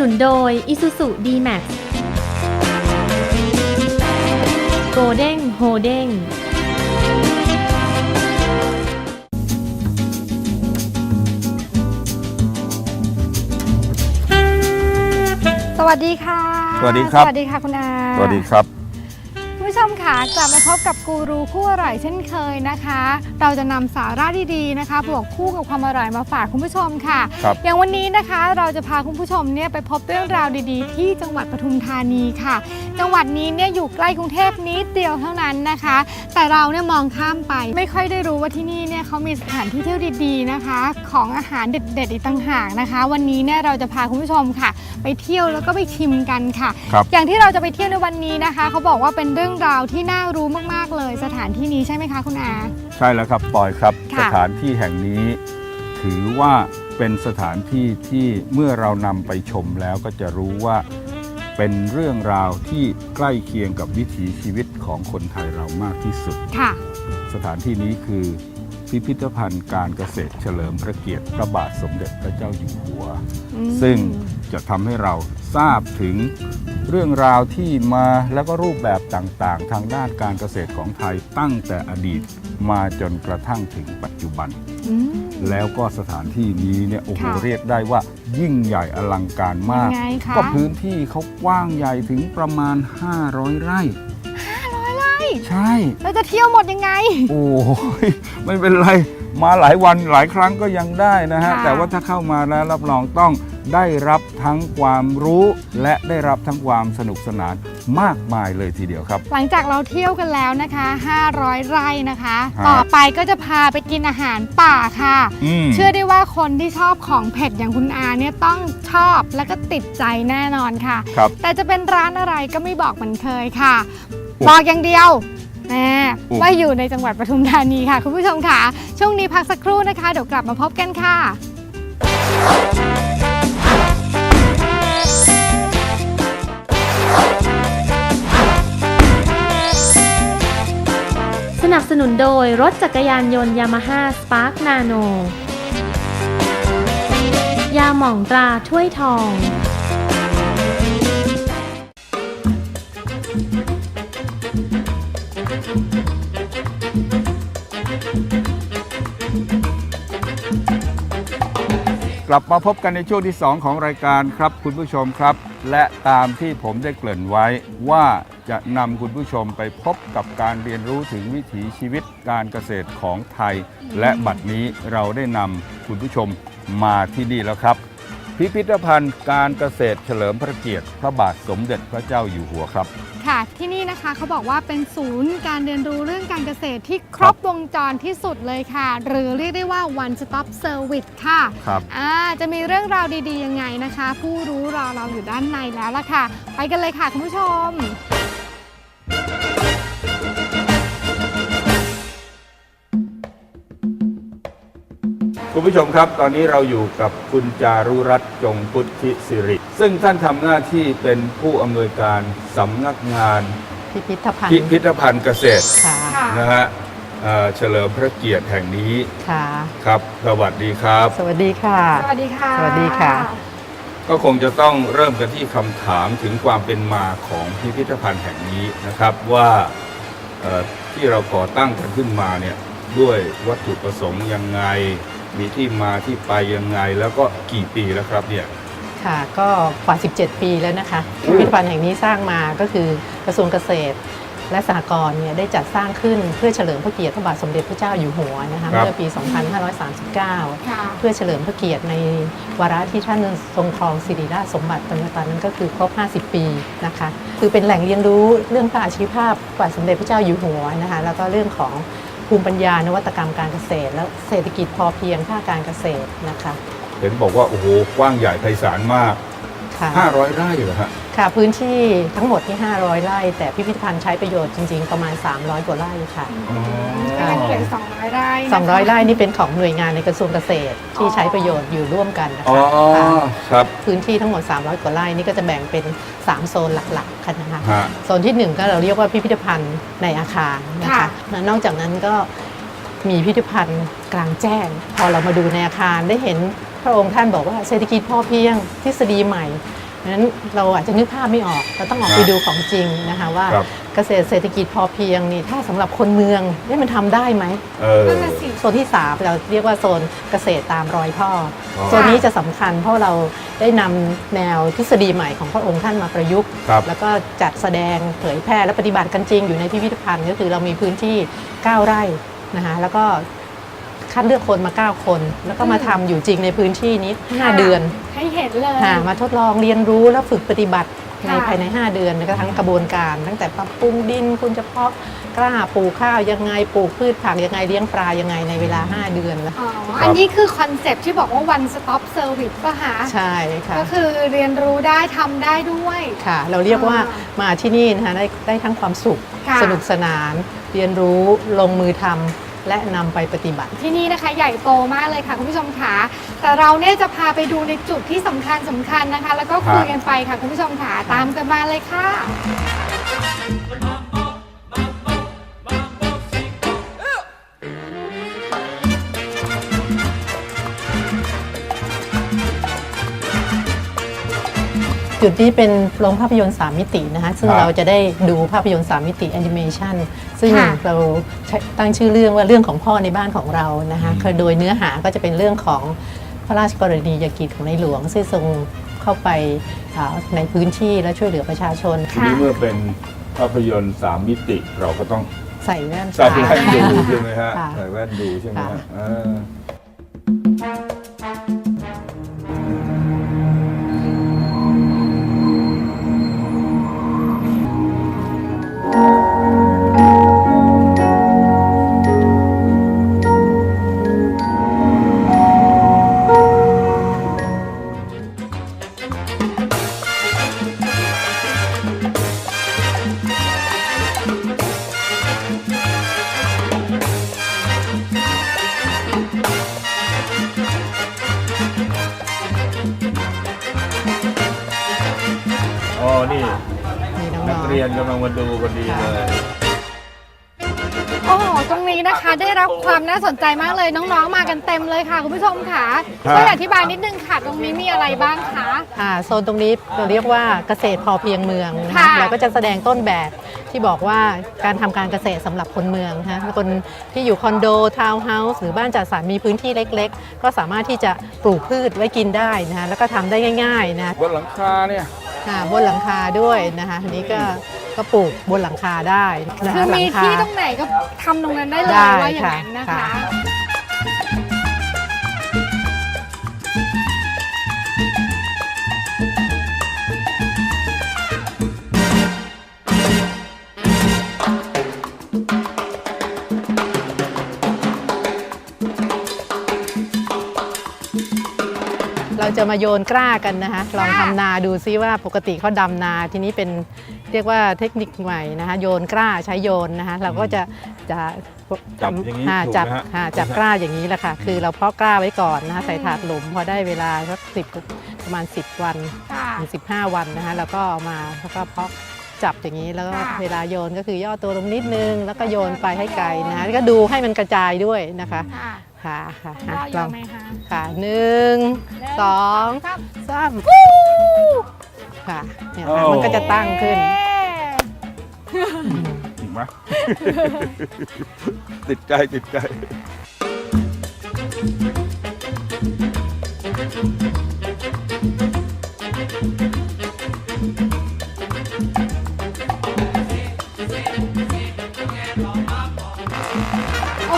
นุนโดย Isuzu D-Max โกเด้งโฮเด้งสวัสดีค่ะ สวัสดีครับ สวัสดีค่ะคุณอา สวัสดีครับคุณผู้ช มค่ะกลับมาพบกับกูรูคู่อร่อยเช่นเคยนะคะ เราจะนำสาระดีๆนะคะบวกคู่กับความอร่อยมาฝากคุณผู้ชมค่ะครับอย่างวันนี้นะคะเราจะพาคุณผู้ชมเนี่ยไปพบเรื่องราวดีๆ ที่จังหวัดปทุมธานีค่ะ จังหวัดนี้เนี่ยอยู่ใกล้กรุงเทพนิดเดียวเท่านั้นนะคะ แต่เราเนี่ยมองข้ามไป ไม่ค่อยได้รู้ว่าที่นี่เนี่ยเขามีสถานที่เที่ยวดีๆนะคะ ของอาหารเด็ดๆอีกต่างหากนะคะ วันนี้เนี่ยเราจะพาคุณผู้ชมค่ะ ไปเที่ยวแล้วก็ไปชิมกันค่ะครับอย่างที่เราจะไปเที่ยวในวันนี้นะคะเขาบอกว่าเป็นเรื่องราวที่น่ารู้มาก ๆ เลยสถานที่นี้ใช่ไหมคะคุณอา ใช่แล้วครับปอยครับ ค่ะ สถานที่แห่งนี้ ถือว่าเป็นสถานที่ที่เมื่อเรานำไปชมแล้วก็จะรู้ว่า เป็นเรื่องราวที่ใกล้เคียงกับวิถีชีวิตของคนไทยเรามากที่สุด ค่ะ สถานที่นี้คือ พิพิธภัณฑ์การเกษตรเฉลิมพระเกียรติพระบาทสมเด็จพระเจ้าอยู่หัวอืมซึ่งจะทำให้เราทราบถึงเรื่องราวที่มาแล้วก็รูปแบบต่างๆ ทางด้านการเกษตรของไทยตั้งแต่อดีตมาจนกระทั่งถึงปัจจุบันอืมแล้วก็สถานที่นี้เนี่ยโอ้โหค่ะเรียกได้ว่ายิ่งใหญ่อลังการมากยังไงคะก็พื้นที่เขากว้างใหญ่ถึงประมาณ 500 ไร่500ไร่ ใช่ เราจะเที่ยวหมดยังไง โอ้ย ไม่เป็นไรมาหลายวันหลายครั้งก็ยังได้นะฮะ ค่ะ แต่ว่าถ้าเข้ามาแล้วรับรองต้องได้รับทั้งความรู้ และได้รับทั้งความสนุกสนานมากมายเลยทีเดียวครับ หลังจากเราเที่ยวกันแล้วนะคะ 500 ไร่นะคะ ฮะ ต่อไปก็จะพาไปกินอาหารป่าค่ะอืมเชื่อได้ว่าคนที่ชอบของเผ็ดอย่างคุณอาเนี่ยต้องชอบและก็ติดใจแน่นอนค่ะ ครับแต่จะเป็นร้านอะไรก็ไม่บอกเหมือนเคยค่ะอุ๊ยบอกอย่างเดียว แน่อุ๊ยว่าอยู่ในจังหวัดปทุมธานีค่ะ คุณผู้ชมค่ะ ช่วงนี้พักสักครู่นะคะ เดี๋ยวกลับมาพบกันค่ะสนับสนุนโดยรถจักรยานยนต์ยามาฮ่าสปาร์คนาโน ยาหม่องตราถ้วยทอง กลับมาพบกันในช่วงที่ 2 ของรายการครับคุณผู้ชมครับ และตามที่ผมได้เกริ่นไว้ว่าจะนำคุณผู้ชมไปพบกับการเรียนรู้ถึงวิถีชีวิตการเกษตรของไทย และบัดนี้เราได้นำคุณผู้ชมมาที่นี่แล้วครับ พิพิธภัณฑ์การเกษตรเฉลิมพระเกียรติ พระบาทสมเด็จพระเจ้าอยู่หัวครับ ค่ะที่นี่นะคะเขาบอกว่าเป็นศูนย์การเรียนรู้เรื่องการเกษตรที่ครบวงจรที่สุดเลยค่ะ หรือเรียกได้ว่า one stop service ค่ะครับอ่าจะมีเรื่องราวดีๆยังไงนะคะ ผู้รู้รอเราอยู่ด้านในแล้วล่ะค่ะ ไปกันเลยค่ะคุณผู้ชม คุณผู้ชมครับ ตอนนี้เราอยู่กับคุณจารุรัตน์จงพุทธิสิริ ซึ่งท่านทำหน้าที่เป็นผู้อำนวยการสำนักงานพิพิธภัณฑ์พิพิธภัณฑ์เกษตรค่ะค่ะ นะฮะเอ่อเฉลิมพระเกียรติแห่งนี้ค่ะ ครับ สวัสดีครับ สวัสดีค่ะ สวัสดีค่ะสวัสดีค่ะ ก็คงจะต้องเริ่มกันที่คำถามถึงความเป็นมาของพิพิธภัณฑ์แห่งนี้นะครับว่าเอ่อที่เราก่อตั้งกันขึ้นมาเนี่ยด้วยวัตถุประสงค์ยังไง มีที่มาที่ไปยังไง แล้วก็กี่ปีแล้วครับเนี่ย ค่ะก็กว่า 17 ปีแล้วนะคะอืพิมพิธภัณฑ์แห่งนี้สร้างมาก็คือกระทรวงเกษตร และสหกรณ์เนี่ยได้จัดสร้างขึ้นเพื่อเฉลิมพระเกียรติพระบาทสมเด็จพระเจ้าอยู่หัวนะคะเมื่อปี 2539 ค่ะ เพื่อเฉลิมพระเกียรติในวาระที่ท่านทรงครองสิริราชสมบัติตอนนั้นก็คือครบ 50 ปีนะคะ คือเป็นแหล่งเรียนรู้เรื่องพระอาชีวภาพพระบาทสมเด็จพระเจ้าอยู่หัวนะคะ แล้วก็เรื่องของ ภูมิปัญญานวัตกรรมการเกษตร และเศรษฐกิจพอเพียงภาคการเกษตรนะคะ เห็นบอกว่าโอ้โหกว้างใหญ่ไพศาลมาก ค่ะ 500ไร่เหรอฮะ ค่ะพื้นที่ทั้งหมดที่ 500 ไร่ แต่พิพิธภัณฑ์ใช้ประโยชน์จริงๆ ประมาณ 300 กว่าไร่ค่ะกำลังเขียน200ไร่นะคะ 200 ไร่นี่เป็นของหน่วยงานในกระทรวงเกษตรที่ใช้ประโยชน์อยู่ร่วมกันนะอ๋อคะค่ะครับ พื้นที่ทั้งหมด 300 กว่าไร่นี่ก็จะแบ่งเป็น 3 โซนหลักๆกันนะคะฮะ โซนที่1 ก็เราเรียกว่าพิพิธภัณฑ์ในอาคารนะคะแล้วนอกจากนั้นก็มีพิพิธภัณฑ์กลางแจ้ง พอเรามาดูในอาคารได้เห็นพระองค์ท่านบอกว่าเศรษฐกิจพอเพียงทฤษฎีใหม่ะ นั้นเราอาจจะนึกภาพไม่ออกเราต้องออกไปดูของจริงนะคะว่าครับ เกษตรเศรษฐกิจพอเพียงนี่ถ้าสำหรับคนเมืองนี่มันทำได้ไหม เออ นั่นน่ะสิ โซนที่ 3 เราเรียกว่าโซนเกษตรตามรอยพ่อออ โซนนี้จะสำคัญเพราะเราได้นำแนวทฤษฎีใหม่ของพระองค์ท่านมาประยุกต์ ครับ แล้วก็จัดแสดงเผยแพร่และปฏิบัติกันจริงอยู่ในพิพิธภัณฑ์ ก็คือเรามีพื้นที่ 9 ไร่นะคะแล้วก็ คัดเลือกคนมา 9 คน แล้วก็มาทำอยู่จริงในพื้นที่นี้5เดือนให้เห็นเลย ค่ะมาทดลองเรียนรู้แล้วฝึกปฏิบัติในค่ะ ภายใน 5 เดือนแล้วก็ทั้งกระบวนการ ตั้งแต่ปรับปรุงดินคุณจะเพาะกล้าปลูกข้าวยังไงปลูกพืชผักยังไงเลี้ยงปลายังไงในเวลา 5 เดือนแล้วอ๋อ อันนี้คือคอนเซปต์ที่บอกว่า one stop service ป่ะคะใช่ค่ะ ก็คือเรียนรู้ได้ทำได้ด้วย ค่ะ เราเรียกว่าอ่มาที่นี่นะคะได้ได้ทั้งความสุขค่ะ สนุกสนาน เรียนรู้ลงมือทำ และนำไปปฏิบัติ ที่นี่นะคะใหญ่โตมากเลยค่ะคุณผู้ชมค่ะแต่เราเนี่ยจะพาไปดูในจุดที่สำคัญสำคัญนะคะ แล้วก็คุยกันไปค่ะคุณผู้ชมค่ะตามกันมาเลยค่ะ จุดนี้เป็นโรงภาพยนตร์ 3 มิตินะคะซึ่งครับเราจะได้ดูภาพยนตร์ 3 มิติแอนิเมชันซึ่งค่ะ เราใช้ตั้งชื่อเรื่องว่าเรื่องของพ่อในบ้านของเรานะคะอืมคือโดยเนื้อหาก็จะเป็นเรื่องของพระราชกรณียกิจของในหลวงซึ่งทรงเข้าไปอ่าในพื้นที่และช่วยเหลือประชาชน ทีนี้เมื่อเป็นภาพยนตร์สามมิติเราก็ต้องใส่แว่นใส่ตา แว่นดูใช่ไหมฮะค่ะ ใส่แว่นดูใช่ไหมค่ะฮะเออ เรียนกำลังมาดูพอดีเลย โอ้โหตรงนี้นะคะได้รับความน่าสนใจมากเลยน้องๆ มากันเต็มเลยค่ะ คุณผู้ชมค่ะครับ ช่วยอธิบายนิดนึงค่ะ ตรงนี้มีอะไรบ้างคะๆอ่าโซนตรงนี้เราเรียกว่าเกษตรพอเพียงเมืองนะค่ะคะเราก็จะแสดงต้นแบบที่บอกว่าการทำการเกษตรสำหรับคนเมืองนะคะคนที่อยู่คอนโดทาวน์เฮาส์หรือบ้านจัดสรรมีพื้นที่เล็ก ๆ ก็สามารถที่จะปลูกพืชไว้กินได้นะคะแล้วก็ทำได้ง่ายๆนะบนหลังคาเนี่ย ค่ะบนหลังคาด้วยนะคะอันนี้ก็ก็ปลูกบนหลังคาได้นะคือคะหลัมีงคา ที่ตรงไหนก็ทำตรงนั้นได้เลยได้ว่าอย่างนั้นค่ะนะคะค่ะ จะมาโยนกล้ากันนะคะลองทำนาดูซิว่าปกติเขาดำนาทีนี้เป็นเรียกว่าเทคนิคใหม่นะคะโยนกล้าใช้โยนนะคะเราก็จะจะจับอย่างนี้ค่ะถูกจับไหมฮะค่ะจับกล้าอย่างนี้แหละค่ะคือเราเพาะกล้าไว้ก่อนนะคะใส่ถาดหลุมพอได้เวลาสักสิบประมาณ 10 วัน ค่ะ ถึง15 วันนะคะแล้วก็เอามาแล้วก็เพาะจับอย่างนี้แล้วก็ค่ะเวลาโยนก็คือย่อตัวลงนิดนึง แล้วก็โยนไปให้ไกลนะคะแล้วก็ดูให้มันกระจายด้วยนะคะ ค่ะ ค่ะค่ะรค่ะออลยู่องไหมคะค่ะหนึ่งสองครับสามค่ะเนี่ยค่ะโอ้มันก็จะตั้งขึ้น จริงไหม ติดใจติดใจ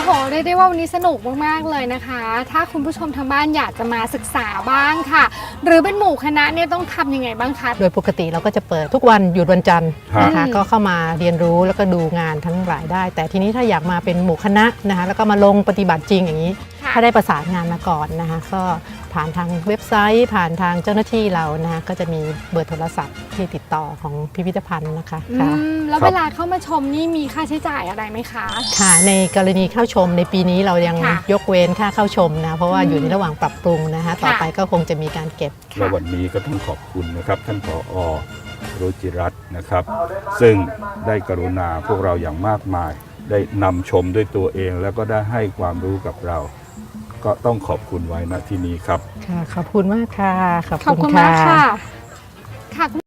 โอ้โหเรียกได้ว่าวันนี้สนุกมาก ๆ เลยนะคะ ถ้าคุณผู้ชมทางบ้านอยากจะมาศึกษาบ้างค่ะ หรือเป็นหมู่คณะเนี่ยต้องทำยังไงบ้างคะ โดยปกติเราก็จะเปิดทุกวันหยุดวันจันทร์นะคะอืมก็เข้ามาเรียนรู้แล้วก็ดูงานทั้งหลายได้ แต่ทีนี้ถ้าอยากมาเป็นหมู่คณะนะคะแล้วก็มาลงปฏิบัติจริงอย่างนี้ ค่ะ ถ้าได้ประสานงานมาก่อนนะคะก็ ผ่านทางเว็บไซต์ ผ่านทางเจ้าหน้าที่เรานะคะก็จะมีเบอร์โทรศัพท์ที่ติดต่อของพิพิธภัณฑ์นะคะอืค่ะมแล้วครับ เวลาเข้ามาชมนี่มีค่าใช้จ่ายอะไรไหมคะ ค่ะในกรณีเข้าชมในปีนี้เรายังค่ะยกเว้นค่าเข้าชมนะเพราะว่าอืมอยู่ในระหว่างปรับปรุงนะคะต่อค่ะ ไปก็คงจะมีการเก็บ และวันนี้ก็ต้องขอบคุณนะครับ ท่านผอรุจิรัตน์นะครับ ซึ่งได้กรุณาพวกเราอย่างมากมาย ได้นำชมด้วยตัวเองแล้วก็ได้ให้ความรู้กับเรา ก็ต้องขอบคุณไว้ณที่นี้ครับ ค่ะ ขอบคุณมากค่ะ ขอบขอบคุคุณณมากค่ะคค่ะ